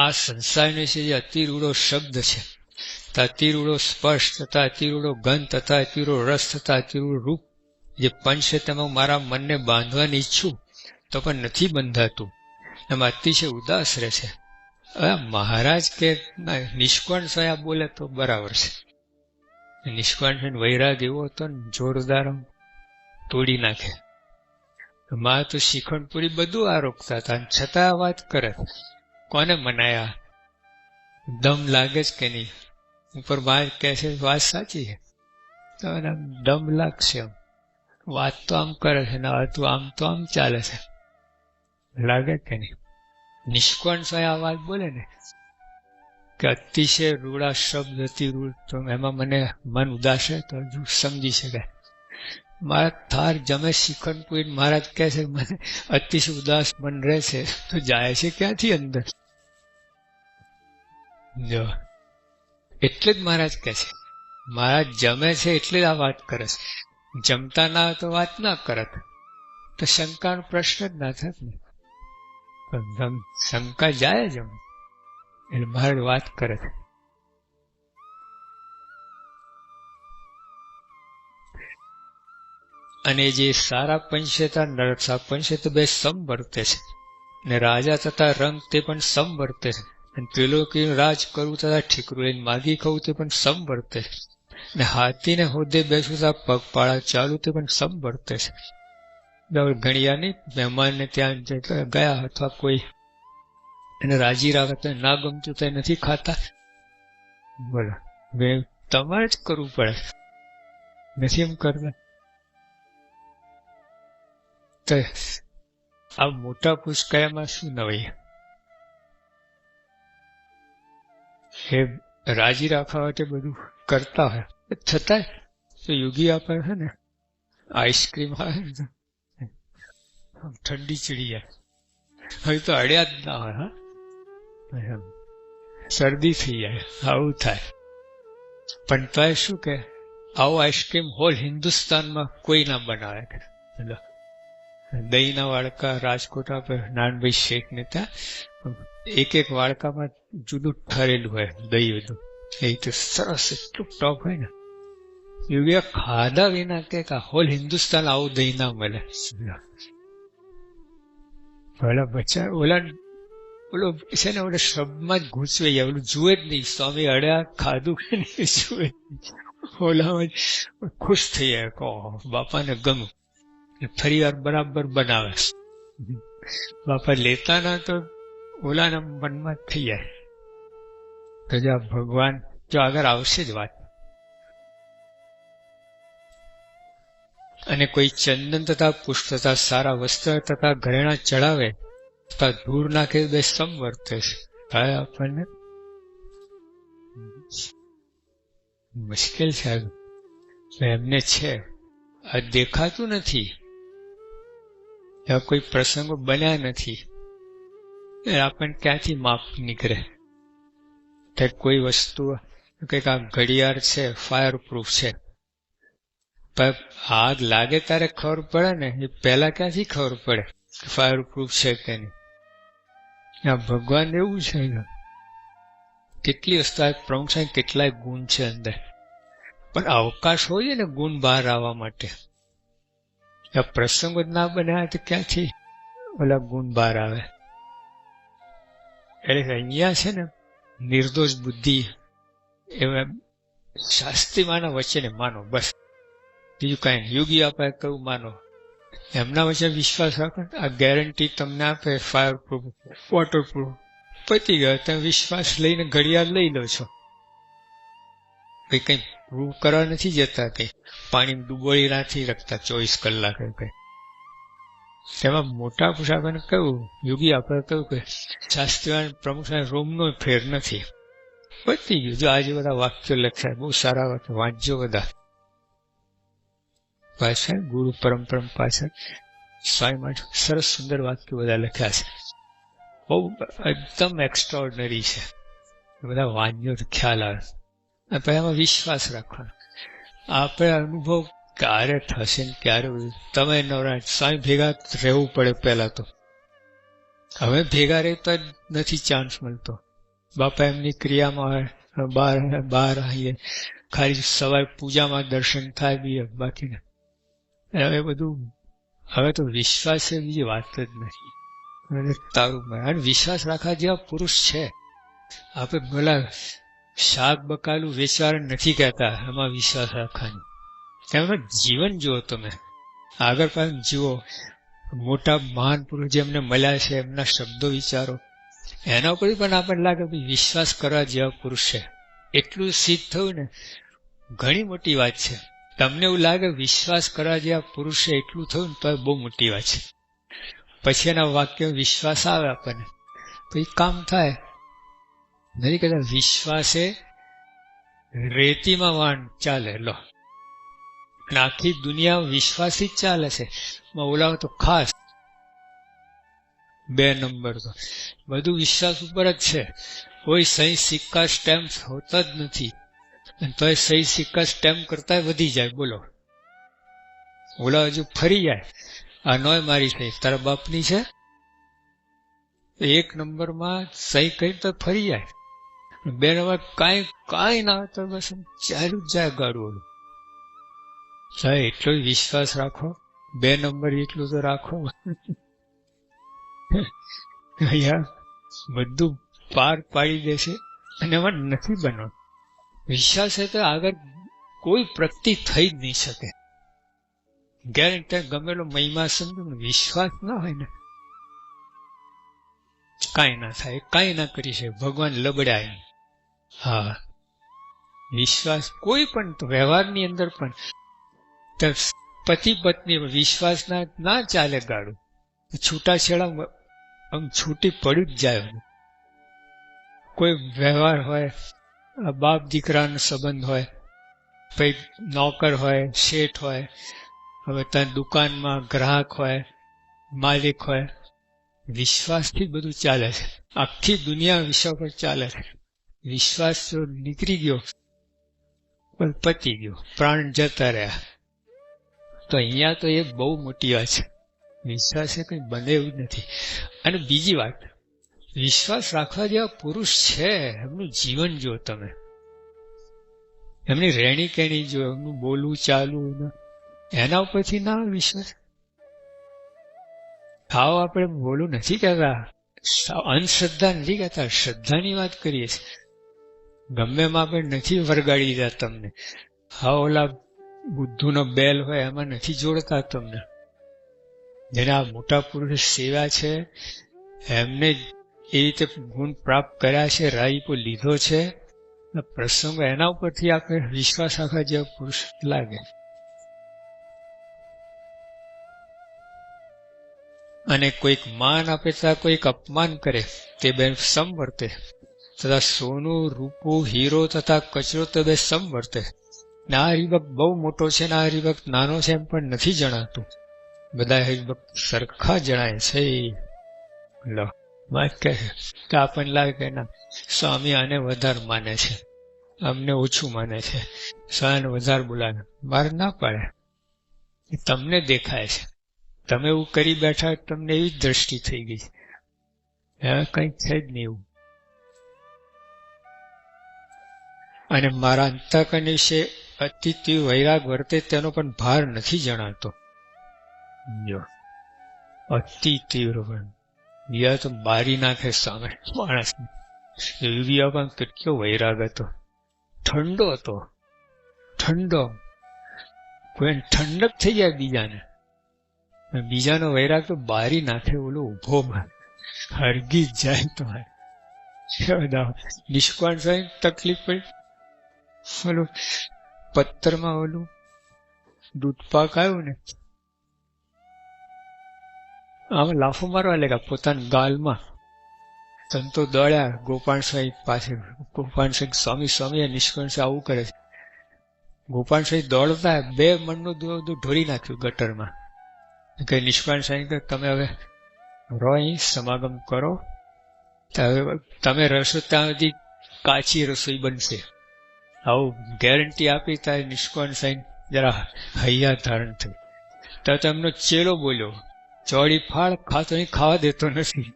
આ સંસારને છે જે અતિરૂડો શબ્દ છે. અતિરૂડો સ્પર્શ તથા અતિરૂડો ગંધ, તથા અતિરૂડો રસ, તથા અતિરૂડો રૂપ. જે પંચ છે તેમાં મારા મનને બાંધવાની ઈચ્છું, તો પણ નથી બંધાતું. એમાં અતિશય ઉદાસ રહે છે. હવે મહારાજ કે નિષ્કોણ સયા બોલે તો બરાબર છે. નિષ્કોણ છે વૈરાગ એવો હતો ને, જોરદાર તોડી નાખે. માં તો શિખંડપુરી બધું આરોપતા હતા અને છતાં આ વાત કરે. કોને મનાયા? દમ લાગે છે કે નહીં? ઉપર બહાર કહે છે, વાત સાચી છે. તો એને દમ લાગશે આમ વાત તો આમ કરે છે ને તું આમ તો આમ ચાલે છે. લાગે કે નહીં? નિષ્કોણ સ્વય આ વાત બોલે ને, કે અતિશય રૂડા શબ્દ અતિ રૂડ તો એમાં મને મન ઉદાસે તો હજુ સમજી શકાય. મારા થાર જમે શ્રીખંડ કોઈ મહારાજ કહે છે, મને અતિશય ઉદાસ મન રહે છે, તો જાય છે ક્યાંથી અંદર? એટલે જ મહારાજ કહે છે. મહારાજ જમે છે એટલે જ આ વાત કરે છે. જમતા ના તો વાત ના કરત. તો શંકાનો પ્રશ્ન જ ના થાત ને. શંકા જાય જ એટલે મહારાજ વાત કરે છે. અને જે સારા પંચ ત્યાં નરસા પંચ તો બે સમ વર્તે છે. ને રાજા તથા રંગ તે પણ સમ વર્તે છે. અને ત્રિલોકીનું રાજ કરવું તથા ઠીકરું લઈને માગી ખાવું તે પણ સમ વર્તે ને હાથીને હોદ્દે બેસવું તથા પગપાળા ચાલુ તે પણ સમ વર્તે છે બરાબર ઘડિયા નહીં મહેમાનને ત્યાં ગયા અથવા કોઈ એને રાજી રાખે ના ગમતું તો નથી ખાતા. બોલો તમારે જ કરવું પડે. નથી એમ કરતા. તો આ મોટા પુષ્કયામાં શું નવાઈ? એ રાજી રાખવા માટે બધું કરતા હોય. છતાંય તો યોગી આપણે છે ને, આઈસ્ક્રીમ આવે ઠંડી ચીડી જાય. હવે તો અડ્યા જ ના હોય, હા? શરદી થઈ જાય, આવું થાય. પણ તોય શું કે, આવું આઈસ્ક્રીમ હોલ હિન્દુસ્તાનમાં કોઈ ના બનાવે કે. દહીંના વાડકા રાજકોટ આપે, નાનભાઈ શેખ ને ત્યાં. એક એક વાડકામાં જુદું ઠરેલું હોય, દહીં બધું. એ તો સરસ એટલું ટોપ હોય ને. યોગી ખાધા વિના કે હોલ હિન્દુસ્તાન આવું દહીં ના મળે. ભલા બચ્ચા, ઓલા, ઓલો છે ને, ઓલા શબ્દમાં જ ઘૂંચવે ઓલું જુએ જ નહીં. સ્વામી અડ્યા, ખાધું કે નહીં, જુએ ઓલામાં ખુશ થઈ જાય, કહો, બાપાને ગમ્યું ફરી વાર બરાબર બનાવે. બાપા લેતા ના તો ઓલાના મનમાં થઈ જાય. તો જો ભગવાન જો આગળ આવશે જ વાત અને કોઈ ચંદન તથા પુષ્પ તથા સારા વસ્ત્ર તથા ઘરેણા ચડાવે તથા ધૂળ નાખે બે સમ વર્તે છે થાય આપણને મુશ્કેલ છે એમને છે આ દેખાતું નથી એવા કોઈ પ્રસંગો બન્યા નથી એ આપણને ક્યાંથી માપ નીકળે તે કોઈ વસ્તુ, કંઈક આ ઘડિયાળ છે ફાયર પ્રૂફ છે. પણ આગ લાગે ત્યારે ખબર પડે ને, એ પહેલાં ક્યાંથી ખબર પડે કે ફાયર પ્રૂફ છે કે નહીં? આ ભગવાન એવું છે કેટલી વસ્તુ પ્રમુખ સાહેબ કેટલાય ગુણ છે અંદર. પણ અવકાશ હોય ને ગુણ બહાર આવવા માટે. આ પ્રસંગો જ ના બન્યા તો ક્યાંથી? ઓલા ગુણ બહાર આવે. એટલે અહીંયા છે ને નિર્દોષ બુદ્ધિ એવા શાસ્ત્રીમાના વચ્ચે ને માનો, બસ. બીજું કાંઈ. યોગી આપે કહ્યું માનો. એમના વચ્ચે વિશ્વાસ રાખો આ ગેરંટી તમને આપે ફાયર પ્રૂફ વોટર પ્રૂફ પતી ગયો, તમે વિશ્વાસ લઈને ઘડિયાળ લઈ લો છો. કઈ કઈ પ્રૂવ કરવા નથી જતા કઈ પાણી ડૂબોળી નથી રાખતા ચોવીસ કલાક કઈ. તેમાં મોટા પુરુષાર્થને કહ્યું, યોગી, આપણે કહ્યું કે શાસ્ત્રીવાન પ્રમુખ રોમનો ફેર નથી. પતી ગયું આજે બધા વાક્યો લખ્યા, બહુ સારા વાક્યો વાંચજો બધા. પાછળ ગુરુ પરંપરા પાછળ સ્વામી માટે સરસ સુંદર વાક્યો બધા લખ્યા છે. બહુ એકદમ એક્સ્ટ્રાઓર્ડનરી છે. બધા વાંચજો ખ્યાલ આવે. અને પછી એમાં વિશ્વાસ રાખવાનો. આપણે અનુભવ ક્યારે થશે ને ક્યારે તમે નવરાજ સાંઈ ભેગા રહેવું પડે પહેલા તો. હવે ભેગા રહેતા જ નથી ચાન્સ મળતો. બાપા એમની ક્રિયામાં બાર બાર આવીએ. ખાલી સવારે પૂજામાં દર્શન થાય બી બાકીને. હવે બધું, હવે તો વિશ્વાસ એ બીજી વાત જ નથી. તારું અને વિશ્વાસ રાખવા જેવા પુરુષ છે. આપણે ભલા શાક બકાલું વેચવાનું નથી કહેતા એમાં વિશ્વાસ રાખવાની. એમનું જીવન જુઓ તમે. આગળ પાછળ જુઓ. મોટા મહાન પુરુષ જેમને મળ્યા છે, એમના શબ્દો વિચારો. એના ઉપર પણ આપણને લાગે વિશ્વાસ કરવા જેવા પુરુષ છે. એટલું સિદ્ધ થયું ને, ઘણી મોટી વાત છે. તમને એવું લાગે વિશ્વાસ કરવા જેવા પુરુષ છે, એટલું થયું ને, તો બહુ મોટી વાત છે. પછી એના વાક્ય વિશ્વાસ આવે આપણને. તો એ કામ થાય. નથી કહેતા વિશ્વાસે રેતીમાં વાણ ચાલે. લો. આખી દુનિયા વિશ્વાસી જ ચાલે છે. ઓલા તો ખાસ. બે નંબર તો. બધું વિશ્વાસ ઉપર જ છે. કોઈ સહી સિક્કા સ્ટેમ્પ હોતા જ નથી. અને તો સહી સિક્કા સ્ટેમ્પ કરતા વધી જાય. બોલો. ઓલા હજુ ફરી જાય. આ નોય મારી સહી. તારા બાપની છે? એક નંબરમાં સહી કરી તો ફરી જાય. બે નંબર કાંઈ કાંઈ ના તો બસ ચાલુ જ જાય ગાડું સાહેબ, એટલો વિશ્વાસ રાખો. બે નંબર એટલું તો રાખો. બધું પાર પાડી દેશે અને એમાં નથી બનો વિશ્વાસ છે તો આગળ કોઈ પ્રગતિ થઈ જ નહીં શકે. ગેરંટી ગમેલો મહિમા સમજો વિશ્વાસ ના હોય ને. કાંઈ ના થાય, કાંઈ ના કરી શકે. ભગવાન લબડાય હા. વિશ્વાસ કોઈ પણ વ્યવહારની અંદર પણ પતિ પત્ની વિશ્વાસ ના ના ચાલે ગાડું છૂટાછેડા આમ છૂટી પડ્યું જ જાય કોઈ વ્યવહાર હોય બાપ દીકરાનો સંબંધ હોય પછી નોકર હોય શેઠ હોય હવે ત્યાં દુકાનમાં ગ્રાહક હોય માલિક હોય વિશ્વાસથી બધું ચાલે છે આખી દુનિયા વિશ્વ પર ચાલે છે વિશ્વાસ જો નીકળી ગયો પણ પતી ગયો પ્રાણ જતા રહ્યા તો અહીંયા તો એ બહુ મોટી વાત છે. વિશ્વાસ એ કંઈ બને એવું નથી. અને બીજી વાત, વિશ્વાસ રાખવા જેવા પુરુષ છે, એમનું જીવન જો તમે. એમની રહેણી કેણી જો એમનું બોલવું, ચાલવું, એના ઉપરથી ના વિશ્વાસ? આવો આપણે બોલું નથી કહેતા. અંધશ્રદ્ધા નથી કહેતા. શ્રદ્ધાની વાત કરીએ છીએ. ગમે એમાં આપણે નથી વરગાડી દીધા તમને. હા, ઓલા બુદ્ધુનો બેલ હોય એમાં નથી જોડતા તમને. જેને આ મોટા પુરુષ સેવા છે. એમને એ રીતે ગુણ પ્રાપ્ત કર્યા છે રાઈપો લીધો છે. પ્રસંગ એના ઉપરથી આપણે વિશ્વાસ રાખવા જેવા પુરુષ લાગે. અને કોઈક માન આપે તથા કોઈક અપમાન કરે, તે બેન સમવર્તે તથા સોનું, રૂપું, હીરો તથા કચરો તો બે સમવર્તે વર્તે ને આ હરિભક્ત બહુ મોટો છે ને આ હરિભક્ત નાનો છે એમ પણ નથી જણાતું. બધા હરિભક્ત સરખા જણાય છે. લો વાત કહે તો આપણને લાગે કે ના, સ્વામી આને વધારે માને છે. અમને ઓછું માને છે. સ્વાને વધારે બોલાવે. મારે ના પાડે. તમને દેખાય છે. તમે એવું કરી બેઠા તમને એવી દ્રષ્ટિ થઈ ગઈ હવે કંઈ છે જ નહીં એવું. અને મારા અંતકન વિશે અતિ તીવ્ર વૈરાગ વર્તે તેનો પણ ભાર નથી જણાતો. અતિ તીવ્ર યા તો બારી નાખે સામે માણસ. પણ કેટલો વૈરાગ હતો. ઠંડો હતો. ઠંડો. કોઈ ઠંડક થઈ જાય બીજાને. બીજાનો વૈરાગ તો બારી નાખે ઓલો ઊભો હરગી જાય તો નિષ્કાળ સાહેબ તકલીફ પડી? ઓલું પથ્થરમાં ઓલું દૂધપાક આવ્યું ને? આમ લાફો મારવા લાગ્યા પોતાના ગાલમાં. સંતો દોડ્યા ગોપાલ સાહેબ પાસે. ગોપાલ સાહેબ સ્વામી સ્વામી નિષ્કર્ષ આવું કરે છે. ગોપાલ સાહેબ દોડતા બે મણનું દૂધ ઢોરી નાખ્યું ગટરમાં. કે નિષ્કાંત સાહેબ, તમે હવે રો સમાગમ કરો. તમે રસો ત્યાં સુધી કાચી રસોઈ બનશે. આવું ગેરંટી આપી ત્યારે નિષ્કોણ સાઈન જરા હૈયા ધારણ થઈ. તો તેમનો ચેલો બોલ્યો ચોડી ફાળ ખાતો ખાવા દેતો નથી.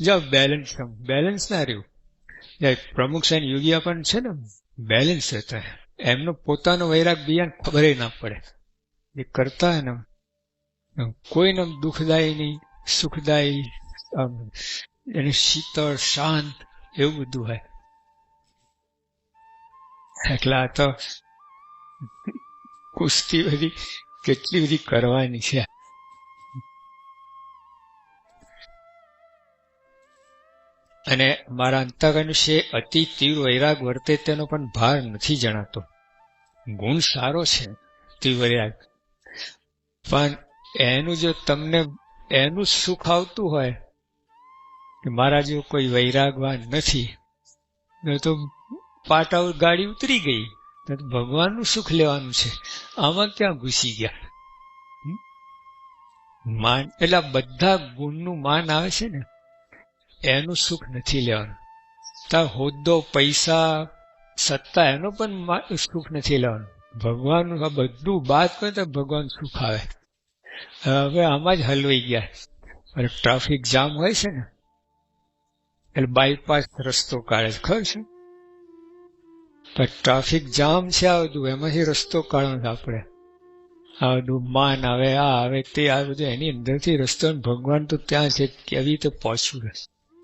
જા બેલેન્સ બેલેન્સ ના રહ્યું. પ્રમુખ સાઈન યોગી પણ છે ને બેલેન્સ રહેતા એમનો પોતાનો વૈરાગ બીજાને ખબર ના પડે. એ કરતા ને કોઈને દુઃખદાયી નહીં, સુખદાયી એને શીતળ, શાંત એવું બધું હોય. એટલે તો કુસ્તી બધી કેટલી બધી કરવાની છે. અને મારા અંતકરણ છે, અતિ તીવ્ર વૈરાગ વર્તે તેનો પણ ભાર નથી જણાતો. ગુણ સારો છે, તીવ્ર વૈરાગ. પણ એનું જો તમને, એનું સુખ આવતું હોય, કે મારા જેવું કોઈ વૈરાગવાન નથી, તો પાટા ગાડી ઉતરી ગઈ. ભગવાનનું સુખ લેવાનું છે. આમાં ક્યાં ઘૂસી ગયા? માન, એટલે બધા ગુણનું માન આવે છે ને, એનું સુખ નથી લેવાનું. તાર હોદ્દો, પૈસા, સત્તા, એનો પણ સુખ નથી લેવાનું. ભગવાનનું આ બધું બાદ કરે તો ભગવાન સુખ આવે. હવે આમાં જ હલવાઈ ગયા. અને ટ્રાફિક જામ હોય છે ને, એટલે બાયપાસ રસ્તો કાઢે ખબર છે? પણ ટ્રાફિક જામ છે આ બધું એમાંથી રસ્તો કાઢવાનો છે આપણે. આ બધું માન આવે આ આવે તે આ બધું એની અંદરથી રસ્તો ભગવાન તો ત્યાં છે કેવી રીતે પહોંચવું છે?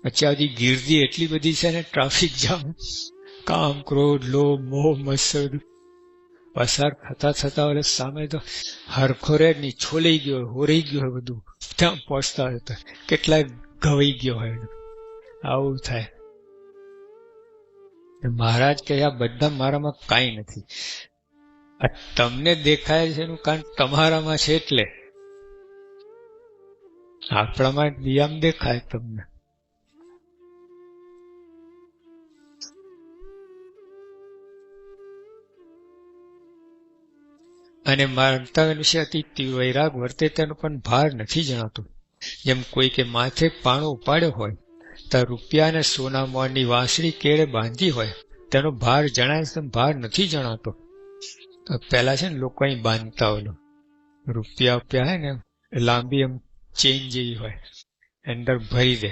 પછી આ બધી ગીર્દી એટલી બધી છે ને ટ્રાફિક જામ કામ ક્રોધ લોભ મોહ મત્સર બધું પસાર થતા થતા ઓલે સામે તો હરખો રે નીછોલાઈ ગયો હોય, હોરાઈ ગયો હોય બધું. ત્યાં પહોંચતા હોય તો કેટલાય ઘવાઈ ગયો હોય. આવું થાય. મહારાજ કે આ બધા મારામાં કાંઈ નથી. તમને દેખાય છે એનું કારણ તમારામાં છે એટલે. આપણામાં નિયમ દેખાય તમને. અને માનતા વિશે અતિ વૈરાગ વર્તે તેનો પણ ભાર નથી જણાતો. જેમ કોઈ કે માથે પાણો ઉપાડ્યો હોય તો રૂપિયા ને સોના મોરની વાંસળી કેળે બાંધી હોય, તેનો ભાર જણાય છે, ભાર નથી જણાતો. પેલા છે ને લોકો અહીં બાંધતા હોય રૂપિયા રૂપિયા હે ને, લાંબી એમ ચેન જેવી હોય, અંદર ભરી દે.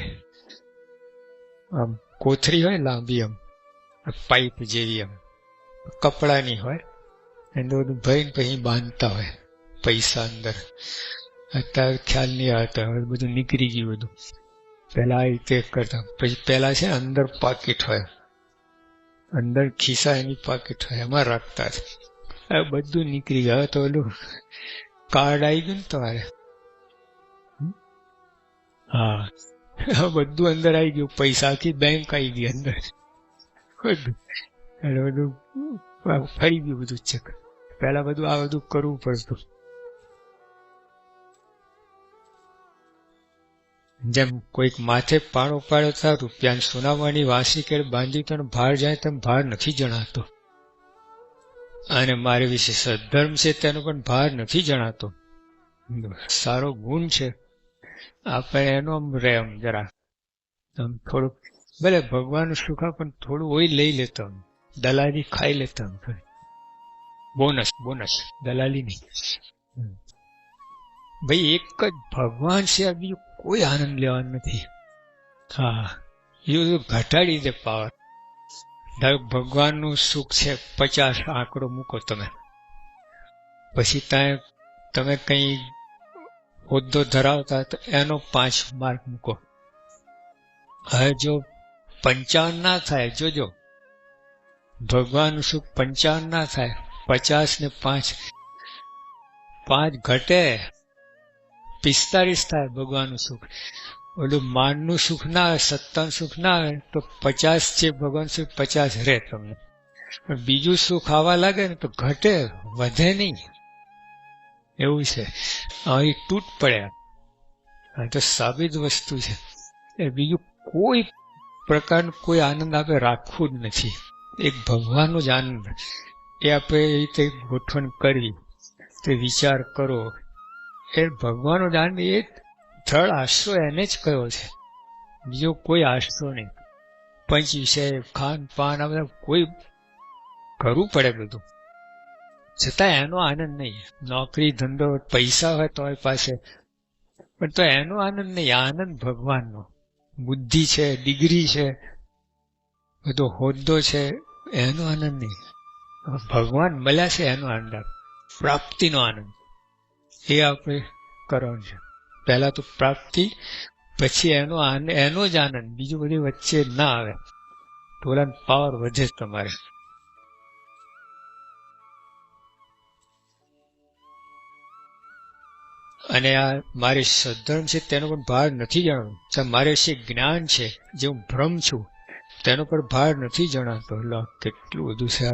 આમ કોથરી હોય લાંબી એમ પાઇપ જેવી એમ, કપડાની હોય, એને બધું ભરીને પછી બાંધતા હોય, પૈસા અંદર. અત્યારે ખ્યાલ નહીં આવતો હવે બધું નીકળી ગયું બધું. પેલા આ રીતે કરતા. પછી પેલા છે અંદર પાકીટ હોય. અંદર ખિસ્સા એની પાકીટ હોય. એમાં રાખતા છે. આ બધું નીકળી ગયું. તો ઓલું કાર્ડ આવી ગયું ને તમારે. હા. બધું અંદર આવી ગયું. પૈસા આખી બેંક આવી ગઈ અંદર. એટલે બધું ફરી ગયું બધું ચેક પેલા બધું, આ બધું કરવું પડતું. જેમ કોઈક માથે પાણો પાડ્યો હતા રૂપિયા સોનામાની વાસી કેળ બાંધી તો ભાર જાય તેમ ભાર નથી જણાતો. અને મારે વિશે સદ્ધર્મ છે તેનો પણ ભાર નથી જણાતો. સારો ગુણ છે. આપણે એનો આમ રહે આમ જરા. આમ થોડુંક, ભલે ભગવાનનું સુખા પણ થોડું ઓય લઈ લેતો દલાલી ખાઈ લેતા બોનસ બોનસ, દલાલી નહીં. ભાઈ એક જ ભગવાન છે આ બીજું કોઈ આનંદ લેવાનો નથી. હા યુ ઘટાડી દે પાવર ધારો ભગવાનનું સુખ છે પચાસ આંકડો મૂકો તમે. પછી ત્યાં તમે કઈ હોદ્દો ધરાવતા તો એનો પાંચ માર્ક મૂકો. હવે જો પંચાવન ના થાય, જોજો. ભગવાનનું સુખ પંચાવન ના થાય, પચાસ ને પાંચ. પાંચ ઘટે પિસ્તાળીસ થાય ભગવાનનું સુખ. ઓલું માનનું સુખ ના આવે સત્તાનું સુખ ના આવે તો પચાસ છે ભગવાન સુખ, પચાસ રહે તમને. બીજું સુખ આવવા લાગે ને તો ઘટે, વધે નહીં. એવું છે. અહીં તૂટ પડે આ તો સાબિત વસ્તુ છે. એ બીજું કોઈ પ્રકારનું કોઈ આનંદ આપણે રાખવું જ નથી. એક ભગવાનનો જ આનંદ. એ આપણે એ રીતે ગોઠવણ કરવી તે વિચાર કરો. એ ભગવાનનો આનંદ એ થર્ડ આશરો એને જ કયો છે. બીજો કોઈ આશરો નહીં. પંચ વિષય ખાન પાન આ બધા કોઈ કરવું પડે બધું. છતાં એનો આનંદ નહીં. નોકરી ધંધો પૈસા હોય તો પાસે. પણ તો એનો આનંદ નહીં. આનંદ ભગવાનનો. બુદ્ધિ છે ડિગ્રી છે બધો હોદ્દો છે એનો આનંદ નહીં. ભગવાન મળ્યા છે એનો આનંદ. પ્રાપ્તિનો આનંદ. એ આપણે કરવાનું છે. પહેલા તો પ્રાપ્તિ, પછી એનો એનો જ આનંદ. બીજું બધી વચ્ચે ના આવે. ટોલાનો પાવર વધે જ તમારે. અને આ મારી સદ્ધર્મ છે, તેનો પણ ભાર નથી જાણતો. મારે છે જ્ઞાન છે, જે હું ભ્રમ છું, તેનો પણ ભાર નથી જણાતો. કેટલું બધું છે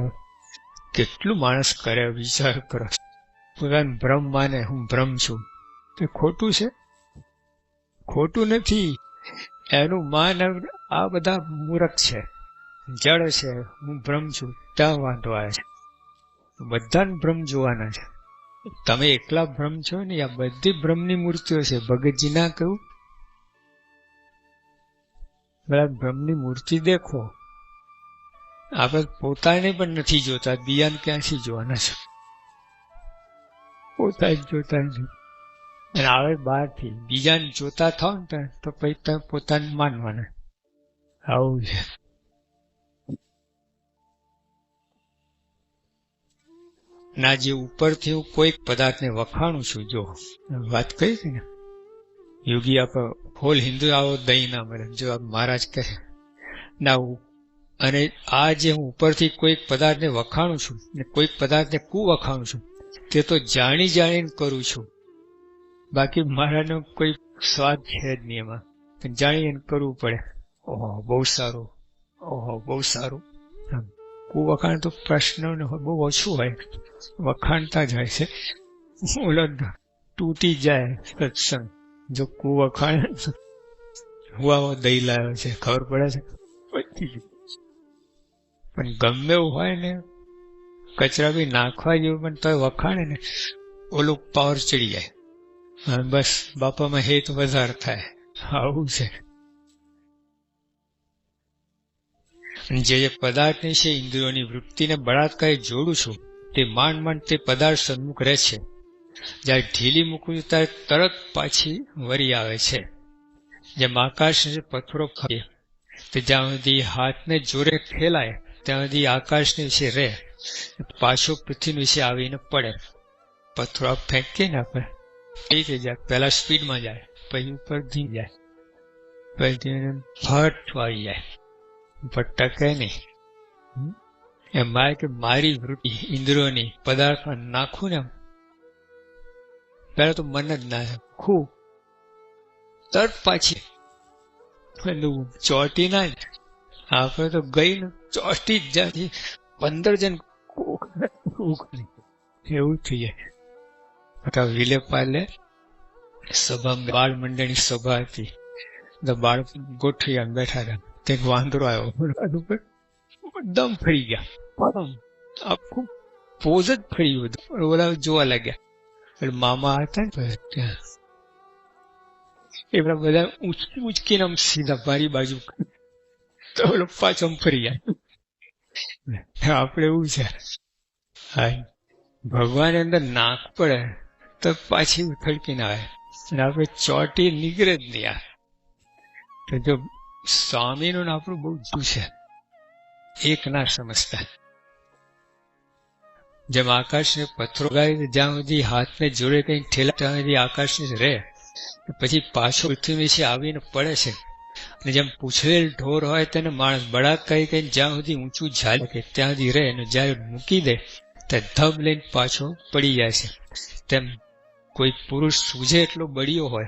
કેટલું માણસ કરે વિચાર કરો. પોતાનું ભ્રમ માને હું ભ્રમ છું. તે ખોટું છે? ખોટું નથી. એનું માન આ બધા મૂરખ છે. જળ છે. હું ભ્રમ છું. ત્યાં વાંધો આવે છે? બધાને ભ્રમ જોવાના છે. તમે એકલા ભ્રમ છો ને? આ બધી ભ્રમની મૂર્તિઓ છે. ભગતજી ના કહ્યું બધા ભ્રમની મૂર્તિ દેખો. આપણે પોતાને પણ નથી જોતા. બીજાને ક્યાંથી જોવાના છે? પોતા જ જોતા અને આવે બહારથી. બીજાને જોતા થાવ ને તો પછી તમે પોતાને માનવાના. આવું છે. ના, જે ઉપરથી હું કોઈક પદાર્થને વખાણું છું, જો. વાત કરી હતી ને? યોગી આપ હોલ હિન્દુ આવો, દહીં ના મળે. જો આપ મહારાજ કહે. ના અને આ જે હું ઉપરથી કોઈક પદાર્થને વખાણું છું, ને કોઈક પદાર્થને કુ વખાણું છું તે તો જાણી જાણીને કરું છું. બાકી મારાનો કોઈ સ્વાદ છે જ નહીં એમાં. જાણીને કરવું પડે. ઓહો, બહુ સારું. ઓહો, બહુ સારું. કુ વખાણ તો પ્રશ્ન બહુ ઓછું હોય. વખાણતા જાય છે. ઉલટ તૂટી જાય. સત્સંગ જો કુ વખાણ હું દઈ લાવ્યો છે. ખબર પડે છે? પણ ગમે એવું હોય ને કચરા બી નાખવા જેવું, પણ તો વખાણે ને ઓલું પાવર ચડી જાય. બસ, બાપામાં હેત વધાર થાય. આવું છે. જે જે પદાર્થની છે, ઇન્દ્રિયોની વૃત્તિને બળાત્કારે જોડું છું, તે માંડ માંડ તે પદાર્થ સન્મુખ રહે છે. જ્યારે ઢીલી મૂકું ત્યારે તરત પાછી વરી આવે છે. જેમ આકાશ પથ્થરો ખાઈએ તે જ્યાં સુધી હાથને જોરે ફેલાય, ત્યાં સુધી આકાશની વિશે રહે. પાછો પૃથ્વી વિશે આવીને પડે. પથ્થરો ફેંકીએ ને આપણે. એ થઈ જાય. પહેલા સ્પીડમાં જાય. પછી ઉપર ધી જાય. પછી ફટ આવી જાય. ભટકે નહીં. એમ મારે કે મારી વૃત્તિ ઇન્દ્રિયોની પદાર્થમાં નાખું ને પેલા તો મન જ ના ખૂબ તરત પાછી ચોટી ના આપણે તો ગઈ ને ચોટી જ જાય. પંદર જણ એવું થઈ જાય વિલે પાલે સભા બાળ મંડળની સભા હતી બાળ ગોઠવી બેઠા હતા. કંઈક વાંદરો આવ્યો. દમ ફરી ગયા. આખું પોઝ જ ફરી બધું બધા જોવા લાગ્યા. એટલે મામા હતા ને એ બધા ઉચકી ઉચકીને આમ સીધા મારી બાજુ. તો પાછો ફરી જાય આપણે એવું છે. ભગવાન અંદર નાક પડે, તો પાછી ઉથડકીને આવે. અને આપણે ચોટી નીકળે જ નહીં આવે તો જો સ્વામીનું આપણું બહુ જૂ છે. એક ના સમજતા. જેમ આકાશને પથ્થરો ગાય જ્યાં સુધી હાથને જોડે કઈ ઠેલા ત્યાં સુધી આકાશને રહે પછી પાછો પૃથ્વી છે આવીને પડે છે. અને જેમ પૂછવેલ ઢોર હોય તેને માણસ બળાક કહી કહીને જ્યાં સુધી ઊંચું ઝાલે કે ત્યાં સુધી રહે અને જ્યારે મૂકી દે ત્યાં ધબ લઈને પાછો પડી જાય છે. તેમ કોઈ પુરુષ સૂજે એટલો બળ્યો હોય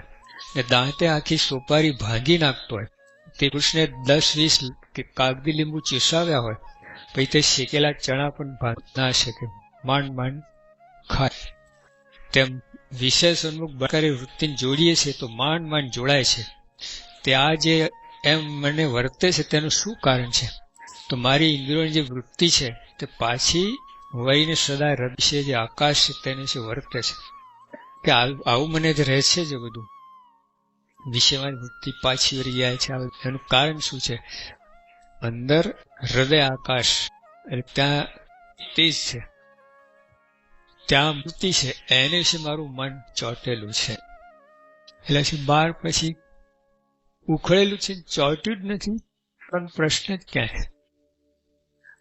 ને દાંતે આખી સોપારી ભાંગી નાખતો હોય. તે પુરુષને દસ વીસ કે કાગદી લીંબુ ચીસાવ્યા હોય, પછી તે શેકેલા ચણા પણ ભાંગ ના શકે. માંડ માંડ ખાય. તેમ વિશેષ ઉન્મુખ બળકારી વૃત્તિને જોડીએ છીએ તો માંડ માંડ જોડાય છે. તે આ જે એમ મને વર્તે છે તેનું શું કારણ છે? તો મારી ઇન્દ્રિયોની જે વૃત્તિ છે, તે પાછી વહીને સદા છે, જે આકાશ છે, તેને છે વર્તે છે. કે આવું મને જ રહે છે જે બધું. વિષયમાં વૃત્તિ પાછી વળી જાય છે. એનું કારણ શું છે? અંદર હૃદય આકાશ. એટલે ત્યાં તેજ છે. ત્યાં વૃત્તિ છે. એને વિશે મારું મન ચોટેલું છે. એટલે બાર પછી ઉખળેલું છે, ચોટ્યું જ નથી, પણ પ્રશ્ન જ ક્યાં છે?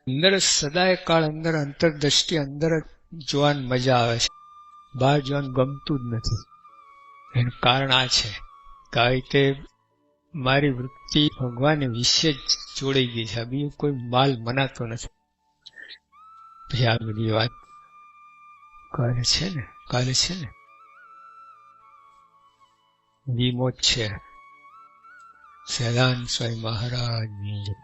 અંદર સદાય કાળ, અંદર અંતરદ્રષ્ટિ અંદર જોવાની મજા આવે છે. બહાર જોવાનું ગમતું જ નથી. એનું કારણ આ છે કે આવી રીતે મારી વૃત્તિ ભગવાન વિશે જ જોડાઈ ગઈ છે. બીજું કોઈ માલ મનાતો નથી. પછી આ બધી વાત કરે છે ને? કરે છે ને? વિમોચ છે સહેલાન સ્વામી મહારાજની